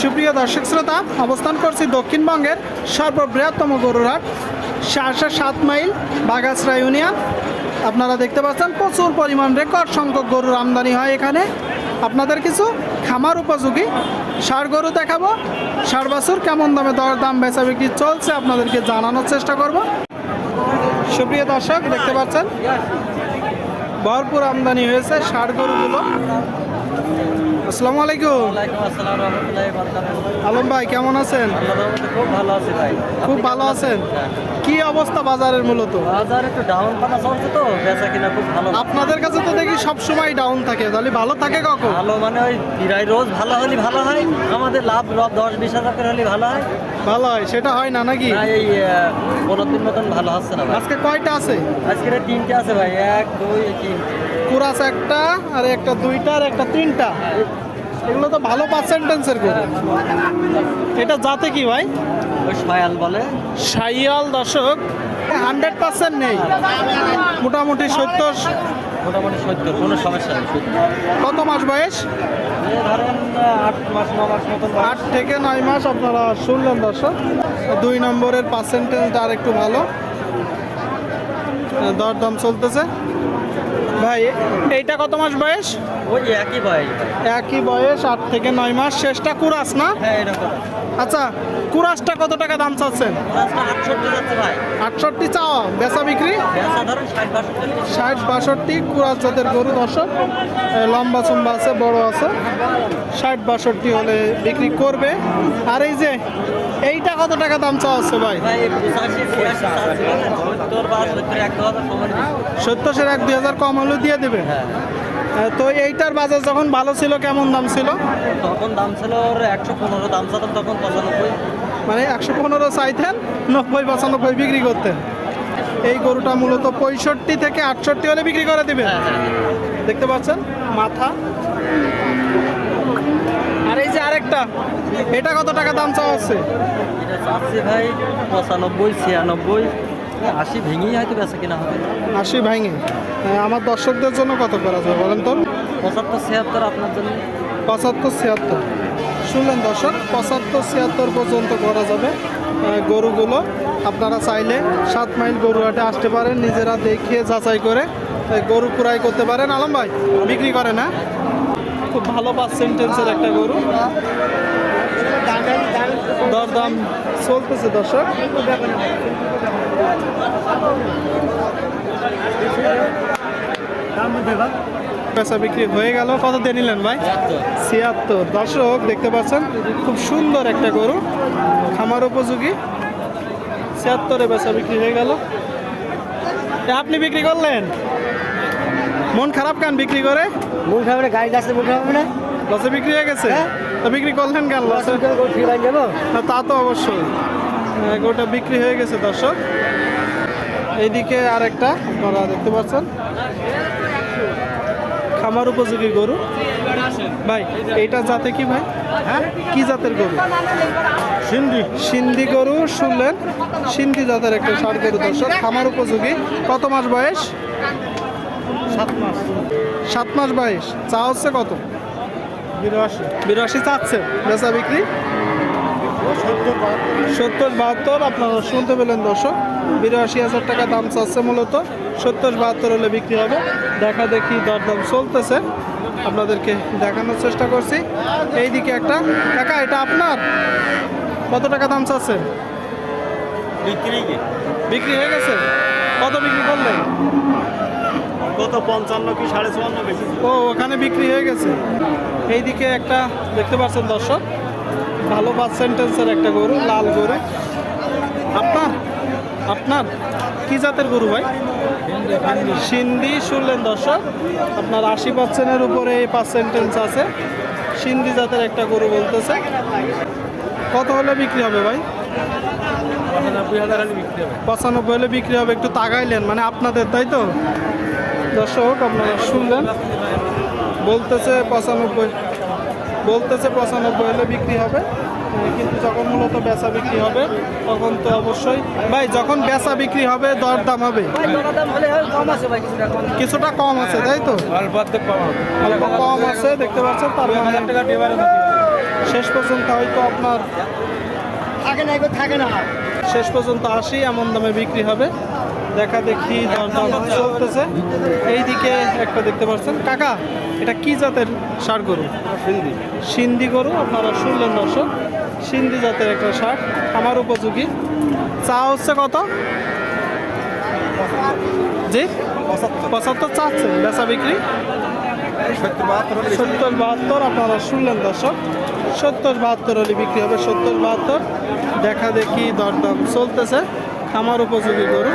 সুপ্রিয় দর্শক শ্রোতা, অবস্থান করছি দক্ষিণবঙ্গের সর্ববৃহত্তম গরুরহাট শাসা সাত মাইল বাগাসরা ইউনিয়ন। আপনারা দেখতে পাচ্ছেন প্রচুর পরিমাণ রেকর্ড সংখ্যক গরুর আমদানি হয় এখানে। আপনাদের কিছু খামার উপযোগী ষাড় গরু দেখাবো। ষাড় বাছুর কেমন দামে দর দাম বেচা বিক্রি চলছে আপনাদেরকে জানানোর চেষ্টা করব। সুপ্রিয় দর্শক, দেখতে পাচ্ছেন, ভরপুর আমদানি হয়েছে ষাড় গরুগুলো। আসসালামু আলাইকুম। ওয়ালাইকুম আসসালাম রহমতুল্লাহি বারাকাতুহু। আলম ভাই কেমন আছেন? রহমতে খুব ভালো আছি ভাই। খুব ভালো আছেন? কি অবস্থা বাজারের মূলত? বাজার একটু ডাউন পানা চলছে তো বেচা কিনা খুব ভালো। আপনাদের কাছে তো দেখি সব সময় ডাউন থাকে তাহলে ভালো থাকে কখন? ভালো মানে ওই প্রায় রোজ ভালো হলে ভালো হয় আমাদের লাভ লাভ দশ বিশ হাজার করে হলে ভালো হয়। ভালো হয় সেটা হয় না নাকি? এই পনেরো দিন মতন ভালো হচ্ছে না আজকে কয়টা আছে? আজকে রে তিনটে আছে ভাই এক দুই তিন কুরাস একটা আর একটা দুইটা আর একটা তিনটা। এগুলো তো ভালো পার্সেন্টেন্সের গরু। এটা জাতে কি ভাই? সয়াল বলে। সাইয়াল দশক হান্ড্রেড পার্সেন্ট নেই। মোটামুটি সত্তর মোটামুটি সত্তর কোনো সমস্যা নেই কত মাস বয়স। আট থেকে নয় মাস আপনারা শুনলেন দর্শক। দুই নম্বরের পার্সেন্টেজটা আর একটু ভালো। দরদাম চলতেছে। ভাই এইটা কত মাস বয়স? ওই একই বয়স। একই বয়স আট থেকে নয় মাস। শেষটা কুরাস না? হ্যাঁ এরকম আচ্ছা কুরাসটা কত টাকা দাম চাচ্ছেন? আটষট্টি চাওয়া। বেচা বিক্রি? ষাট বাষট্টি। ষাট বাষট্টি কুরাস জাতের গরু দর্শক। লম্বা চম্বা আছে বড় আছে। ষাট বাষট্টি হলে বিক্রি করবে। আর এই যে এইটা কত টাকা দাম চাওয়া হচ্ছে ভাই? ভাই পঁচাশি ছিয়াশি সত্তর বা সত্তর এক দুই হাজার কম হলে দিয়ে দেবে। হ্যাঁ। তো এইটার বাজার যখন ভালো ছিল কেমন দাম ছিল? তখন দাম ছিল একশো পনেরো দাম ছিল তখন পঁচানব্বই। মানে একশো পনেরো চাইতেন নব্বই পঁচানব্বই বিক্রি করতেন। এই গরুটা মূলত পঁয়ষট্টি থেকে আটষট্টি হলে বিক্রি করে দিবে। হ্যাঁ হ্যাঁ দেখতে পাচ্ছেন? মাথা। আর এই যে আরেকটা এটা কত টাকা দাম চাওয়া হচ্ছে ভাই পঁচানব্বই ছিয়ানব্বই আশি ভেঙেই হয়তো বেচা কিনা হবে। আশি ভাঙে। হ্যাঁ, আমার দর্শকদের জন্য কত করা যাবে বলেন তো? পঁচাত্তর ছিয়াত্তর আপনার জন্য। পঁচাত্তর ছিয়াত্তর। শুনলেন দর্শক, পঁচাত্তর ছিয়াত্তর পর্যন্ত করা যাবে গরুগুলো। আপনারা চাইলে সাত মাইল গরু হাটে আসতে পারেন, নিজেরা দেখে যাচাই করে গরু ক্রয় করতে পারেন। আলম ভাই, বিক্রি করে না? খুব ভালো পার্সেন্টেন্সের একটা গরু। দরদাম চলতেছে দর্শক। পেশা বিক্রি হয়ে গেল। কত দিয়ে নিলেন ভাই? ছিয়াত্তর। দর্শক দেখতে পাচ্ছেন খুব সুন্দর একটা গরু। খামার উপযোগী। ছিয়াত্তরে বেচা বিক্রি হয়ে গেল। আপনি বিক্রি করলেন? মন খারাপ কেন বিক্রি করে? মূল খাবারে গাড়ি যাচ্ছে মূল খাবে না। লসে বিক্রি হয়ে গেছে? তো বিক্রি করলেন কেন লসে? না, তা তো অবশ্যই। গোটা বিক্রি হয়ে গেছে দর্শক। এইদিকে আরেকটা আপনারা দেখতে পাচ্ছেন। খামার উপযোগী গরু? ভাই এইটা জাতে কি ভাই? হ্যাঁ? কি জাতের গরু? সিন্ধি। সিন্ধি গরু শুনলেন? সিন্ধি জাতের একটা ষাট গরু দর্শক খামার উপযোগী। কত মাস বয়স? সাত মাস। সাত মাস বয়স। চা হচ্ছে কত? বিরাশি। বিরাশি চাচ্ছে বেচা বিক্রি? সত্তর বাহাত্তর আপনারা শুনতে পেলেন দর্শক। বিরাশি হাজার টাকা দাম চাচ্ছে মূলত। সত্তর বাহাত্তর হলে বিক্রি হবে। দেখা দেখি দরদাম চলতেছে। আপনাদেরকে দেখানোর চেষ্টা করছি। এইদিকে একটা। একা এটা আপনার? কত টাকা দাম চাচ্ছেন বিক্রি বিক্রি হয়ে গেছে? কত বিক্রি করলেন কত পঞ্চান্ন কি সাড়ে চুয়ান্ন বেশি? ও ওখানে বিক্রি হয়ে গেছে। এইদিকে একটা দেখতে পাচ্ছেন দর্শক ভালো পার্সেন্টেন্সের একটা গরু লাল গরু। আপনার? আপনার কি জাতের গরু ভাই? সিন্ধি শুনলেন দর্শক আপনার আশি পার্সেন্টের উপরে এই পার্সেন্টেন্স আছে। সিন্ধি জাতের একটা গরু বলতেছে। কত হলে বিক্রি হবে ভাই? পঁচানব্বই হলে বিক্রি হবে। পঁচানব্বই হলে বিক্রি হবে একটু তাগাইলেন মানে আপনাদের তাই তো? দর্শক আপনারা শুনলেন। বলতেছে পঁচানব্বই বলতেছে পঁচানব্বই হলে বিক্রি হবে। কিন্তু যখন মূলত বেচা বিক্রি হবে তখন তো অবশ্যই ভাই যখন বেচা বিক্রি হবে দরদাম হবে। দাম হলে কম আছে ভাই কিছুটা কম। আছে তাই তো? কম হবে আছে দেখতে পাচ্ছেন তার মানে শেষ পর্যন্ত হয়তো আপনার থাকে না থাকে না। শেষ পর্যন্ত আসি এমন দামে বিক্রি হবে। দেখা দেখি দরদাম চলতেছে। এইদিকে একটা দেখতে পাচ্ছেন। কাকা এটা কি জাতের সার গরু? সিন্ধি গরু আপনারা শুনলেন দর্শক। সিন্ধি জাতের একটা সার আমার উপযোগী। চা হচ্ছে কত? জি? পঁচাত্তর চাচ্ছেন বেচা বিক্রি? সত্তর বাহাত্তর, আপনারা শুনলেন দর্শক। সত্তর বাহাত্তর হলে বিক্রি হবে, সত্তর বাহাত্তর। দেখা দেখি দরদাম চলতেছে খামার উপযোগী গরু।